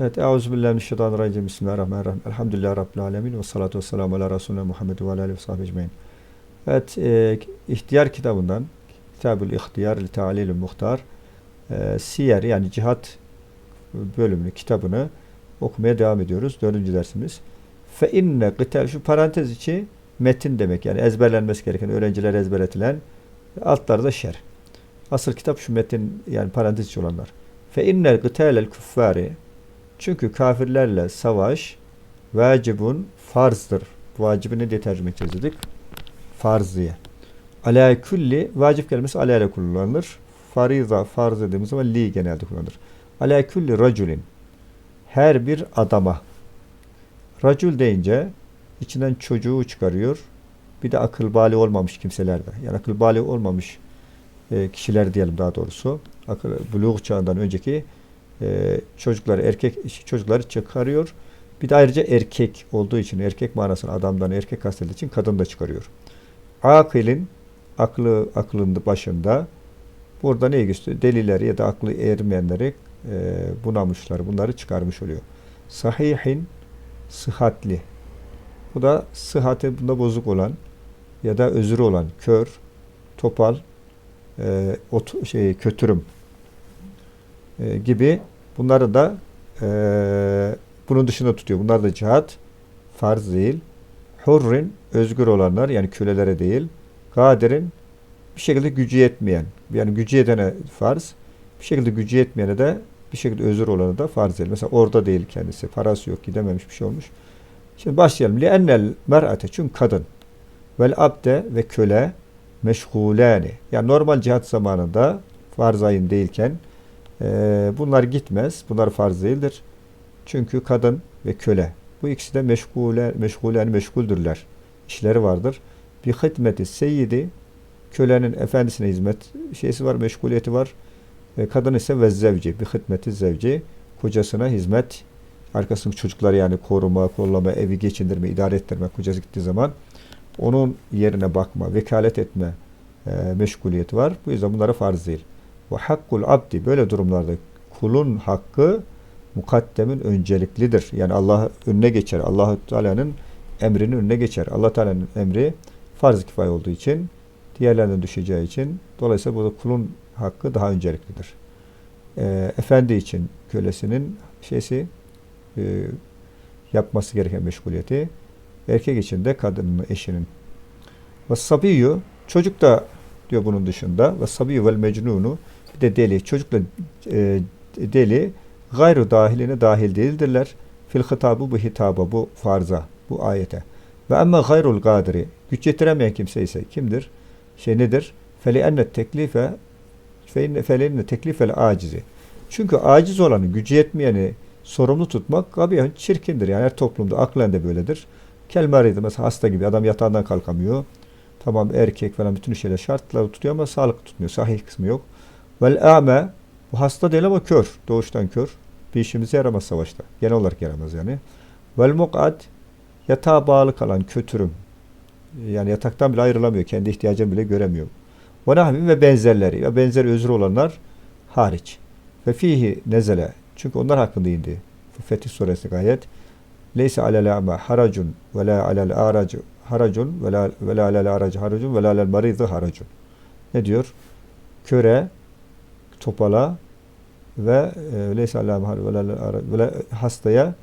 Evet, Euzubillahimineşşeytanirracim. Bismillahirrahmanirrahim. Elhamdülillahi Rabbil alemin. Ve salatu ve selamu ala Resulüne Muhammed ve ala aleyhi ve sahibi ecmain. Evet, e, İhtiyar kitabından, Kitabül İhtiyar li Ta'lilül Muhtar, e, Siyer yani cihat bölümünü, kitabını okumaya devam ediyoruz. Dördüncü dersimiz. Fe inne kıtel, şu parantez içi metin demek yani ezberlenmesi gereken, öğrenciler ezberletilen, altları da şer. Asıl kitap şu metin yani parantez içi olanlar. Fe innel kıtelel kuffari çünkü kafirlerle savaş vacibun farzdır. Vacibini de tercüme edeceğiz dedik. Farz diye. Ala külli vacip kelimesi ala ile kullanılır. Fariza farz dediğimiz zaman li genelde kullanılır. Ala külli raculin her bir adama racul deyince içinden çocuğu çıkarıyor. Bir de akıl bali olmamış kimselerde. Yani akıl bali olmamış e, kişiler diyelim daha doğrusu. Akıl buluğ çağından önceki e, çocukları erkek çocukları çıkarıyor. Bir de ayrıca erkek olduğu için erkek manasını adamdan erkek kastettiği için kadın da çıkarıyor. Akilin aklı aklının başında burada ne gösteriyor? Delileri ya da aklı ermeyenleri e, bunamışlar. Bunları çıkarmış oluyor. Sahihin sıhhatli. Bu da sıhhati bunda bozuk olan ya da özürü olan kör, topal, e, ot, şey kötürüm e, gibi bunları da e, bunun dışında tutuyor. Bunlar da cihat farz değil. Hurrin özgür olanlar yani kölelere değil. Kadir'in bir şekilde gücü yetmeyen yani gücü yetene farz bir şekilde gücü yetmeyene de bir şekilde özür olanı da farz değil. Mesela orada değil kendisi. Parası yok gidememiş bir şey olmuş. Şimdi başlayalım. Li ennel mer'ate çünkü kadın vel abde ve köle meşgulani. Yani normal cihat zamanında farz ayın değilken bunlar gitmez. Bunlar farz değildir. Çünkü kadın ve köle. Bu ikisi de meşgule, meşgulen meşguldürler. İşleri vardır. Bir hizmeti seyyidi kölenin efendisine hizmet şeysi var, meşguliyeti var. E, kadın ise ve bir hizmeti zevci kocasına hizmet arkasındaki çocukları yani koruma, kollama, evi geçindirme, idare ettirme kocası gittiği zaman onun yerine bakma, vekalet etme e, meşguliyeti var. Bu yüzden bunlara farz değil. Ve hakkul abdi böyle durumlarda kulun hakkı mukaddemin önceliklidir. Yani Allah önüne geçer. Allah Teala'nın emrinin önüne geçer. Allah Teala'nın emri farz kifay olduğu için diğerlerine düşeceği için dolayısıyla burada kulun hakkı daha önceliklidir. E, efendi için kölesinin şeysi e, yapması gereken meşguliyeti erkek için de kadının eşinin. Ve sabiyyü çocuk da diyor bunun dışında ve sabiyyü vel mecnunu bir de deli. Çocukla e, deli gayru dahiline dahil değildirler. Fil hitabı bu hitaba bu farza bu ayete. Ve emme gayrul kadiri güç yetiremeyen kimse ise kimdir? Şey nedir? Feli enne teklife felenne teklifel acizi. Çünkü aciz olanı, gücü yetmeyeni sorumlu tutmak gabiyen çirkindir. Yani her toplumda aklen de böyledir. Kelmariydi mesela hasta gibi adam yatağından kalkamıyor. Tamam erkek falan bütün şeyler şartları tutuyor ama sağlık tutmuyor. Sahih kısmı yok. Vel ame bu hasta değil ama kör. Doğuştan kör. Bir işimize yaramaz savaşta. Genel olarak yaramaz yani. Vel mukad yatağa bağlı kalan kötürüm. Yani yataktan bile ayrılamıyor. Kendi ihtiyacını bile göremiyor. Ve nahmi ve benzerleri ve benzer özür olanlar hariç. Ve fihi nezele. Çünkü onlar hakkında indi. Fetih suresi ayet. Leyse alel a'ma haracun ve la alel aracu haracun ve la, alel aracu haracun ve la alel maridı haracun. Ne diyor? Köre, topala ve e, leyse alel ve hastaya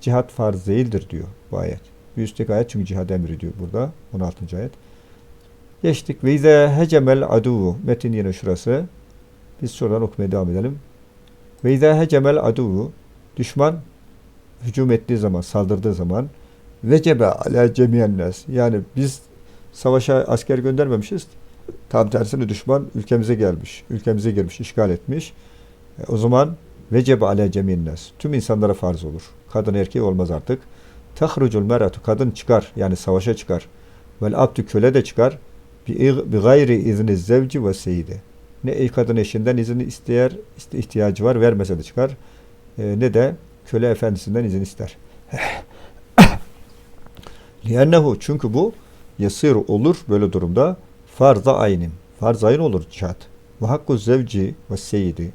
cihat farz değildir diyor bu ayet. Bir üstteki ayet çünkü cihad emri diyor burada. 16. ayet. Geçtik. Ve izâ hecemel aduvu. Metin yine şurası. Biz şuradan okumaya devam edelim. Ve izâ hecemel aduvu. Düşman hücum ettiği zaman, saldırdığı zaman vecebe ala cemiyen nas. Yani biz savaşa asker göndermemişiz. Tam tersine düşman ülkemize gelmiş. Ülkemize girmiş, işgal etmiş. E, o zaman vecebe ala cemiyen nas. Tüm insanlara farz olur. Kadın erkeği olmaz artık. Tahrucul meratu. Kadın çıkar. Yani savaşa çıkar. Vel abdü köle de çıkar bi gayri izni zevci ve seyidi. Ne kadın eşinden izin isteyer, iste, ihtiyacı var, vermese de çıkar. E, ne de köle efendisinden izin ister. Liyennehu çünkü bu yasir olur böyle durumda farza aynin. Farz ayın olur cihat. Ve hakku zevci ve seyidi.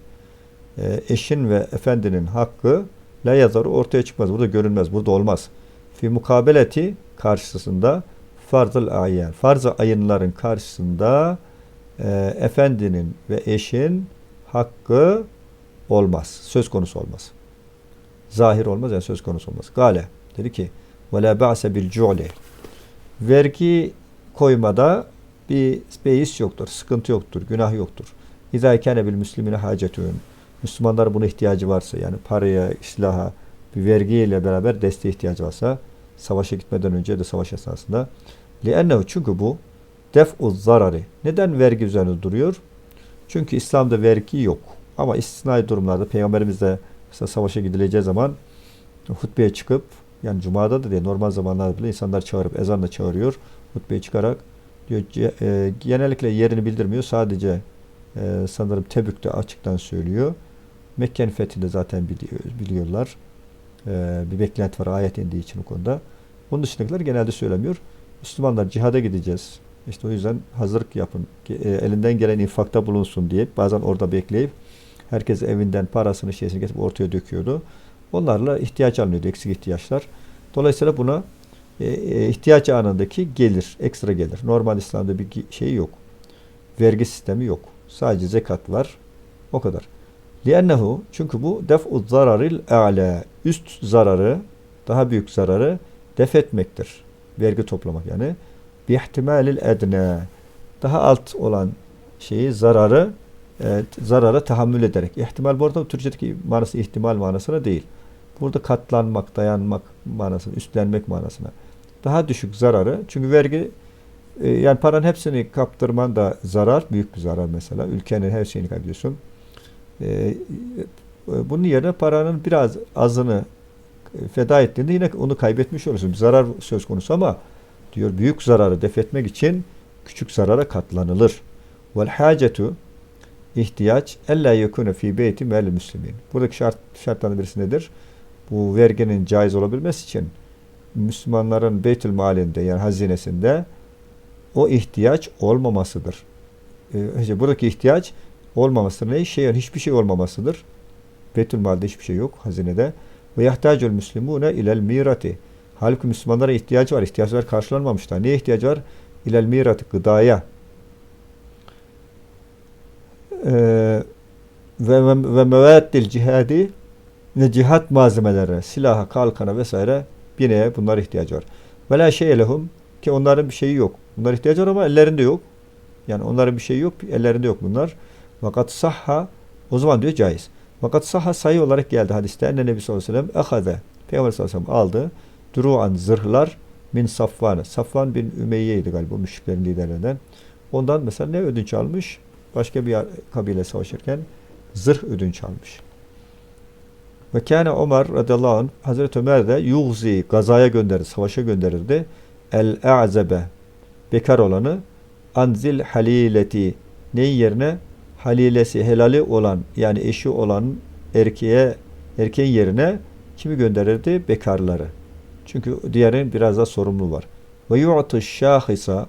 E, eşin ve efendinin hakkı La yazar ortaya çıkmaz. Burada görünmez. Burada olmaz. Fi mukabeleti karşısında farzıl ayen. Farz-ı ayınların karşısında e, efendinin ve eşin hakkı olmaz. Söz konusu olmaz. Zahir olmaz yani söz konusu olmaz. Gale dedi ki ve la ba'se bil cu'li. Vergi koymada bir beis yoktur, sıkıntı yoktur, günah yoktur. İzâ kâne bil müslimine hacetun. Müslümanlar buna ihtiyacı varsa yani paraya, silaha, bir vergiyle beraber desteğe ihtiyacı varsa savaşa gitmeden önce de savaş esnasında li'ennehu çünkü bu def'u zarari. Neden vergi üzerinde duruyor? Çünkü İslam'da vergi yok. Ama istisnai durumlarda Peygamberimiz de mesela savaşa gidileceği zaman hutbeye çıkıp yani Cuma'da da değil normal zamanlarda bile insanlar çağırıp ezanla çağırıyor. Hutbeye çıkarak diyor e, genellikle yerini bildirmiyor. Sadece e, sanırım Tebük'te açıktan söylüyor. Mekke'nin fethinde zaten biliyor, biliyorlar. E, bir beklenti var ayet indiği için o konuda. Onun dışındakiler genelde söylemiyor. Müslümanlar cihada gideceğiz. İşte o yüzden hazırlık yapın. e, elinden gelen infakta bulunsun diye bazen orada bekleyip herkes evinden parasını şeysini getirip ortaya döküyordu. Onlarla ihtiyaç alınıyordu, eksik ihtiyaçlar. Dolayısıyla buna ihtiyaç anındaki gelir, ekstra gelir. Normal İslam'da bir gi- şey yok. Vergi sistemi yok. Sadece zekat var. O kadar. لِأَنَّهُ Çünkü bu def'u zararil a'la. Üst zararı, daha büyük zararı def etmektir. Vergi toplamak yani. Bi ihtimalil edne. Daha alt olan şeyi, zararı e, zarara tahammül ederek. İhtimal bu arada Türkçedeki manası ihtimal manasına değil. Burada katlanmak, dayanmak manasına, üstlenmek manasına. Daha düşük zararı. Çünkü vergi e, yani paranın hepsini kaptırman da zarar, büyük bir zarar mesela. Ülkenin her şeyini kaybediyorsun. E, e, bunun yerine paranın biraz azını e, feda ettiğinde yine onu kaybetmiş olursun. Bir zarar söz konusu ama diyor büyük zararı def etmek için küçük zarara katlanılır. Vel hacetu ihtiyaç ella yekune fi beyti mel müslimin. Buradaki şart şartlardan birisi nedir? Bu verginin caiz olabilmesi için Müslümanların beytül malinde yani hazinesinde o ihtiyaç olmamasıdır. Ee, buradaki ihtiyaç olmaması ne? Şey, yani hiçbir şey olmamasıdır. Beytül malde hiçbir şey yok hazinede. Ve yahtacul müslimune ilel mirati. Halbuki Müslümanlara ihtiyacı var. İhtiyaçlar karşılanmamışlar. Neye ihtiyacı var? İlel mirati, gıdaya. Ee, ve, ve, mevaddil cihadi ve cihat malzemeleri, silaha, kalkana vesaire bineye bunlar ihtiyacı var. Ve şey lehum ki onların bir şeyi yok. Bunlar ihtiyacı var ama ellerinde yok. Yani onların bir şeyi yok, ellerinde yok bunlar. Fakat sahha o zaman diyor caiz. Fakat sahha sayı olarak geldi hadiste. Enne Nebi sallallahu aleyhi ve sellem ehade. Peygamber sallallahu aleyhi ve sellem aldı. Duru'an zırhlar min Safvan. Safvan bin Ümeyye'ydi galiba müşriklerin liderlerinden. Ondan mesela ne ödünç almış? Başka bir kabile savaşırken zırh ödünç almış. Ve kâne Ömer radıyallahu anh Hazreti Ömer de yuğzi gazaya gönderir, savaşa gönderirdi. El a'zebe bekar olanı anzil halileti neyin yerine halilesi helali olan yani eşi olan erkeğe erkeğin yerine kimi gönderirdi? Bekarları. Çünkü diğerinin biraz daha sorumlu var. Ve yu'tu şahisa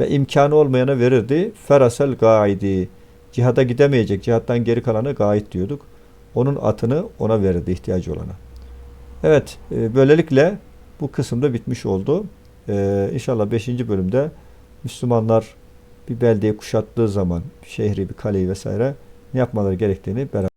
ve imkanı olmayana verirdi. Ferasel gaidi. Cihada gidemeyecek. Cihattan geri kalanı gaid diyorduk. Onun atını ona verirdi ihtiyacı olana. Evet, e, böylelikle bu kısımda bitmiş oldu. Ee, inşallah 5. bölümde Müslümanlar bir beldeyi kuşattığı zaman, şehri, bir kaleyi vesaire ne yapmaları gerektiğini beraber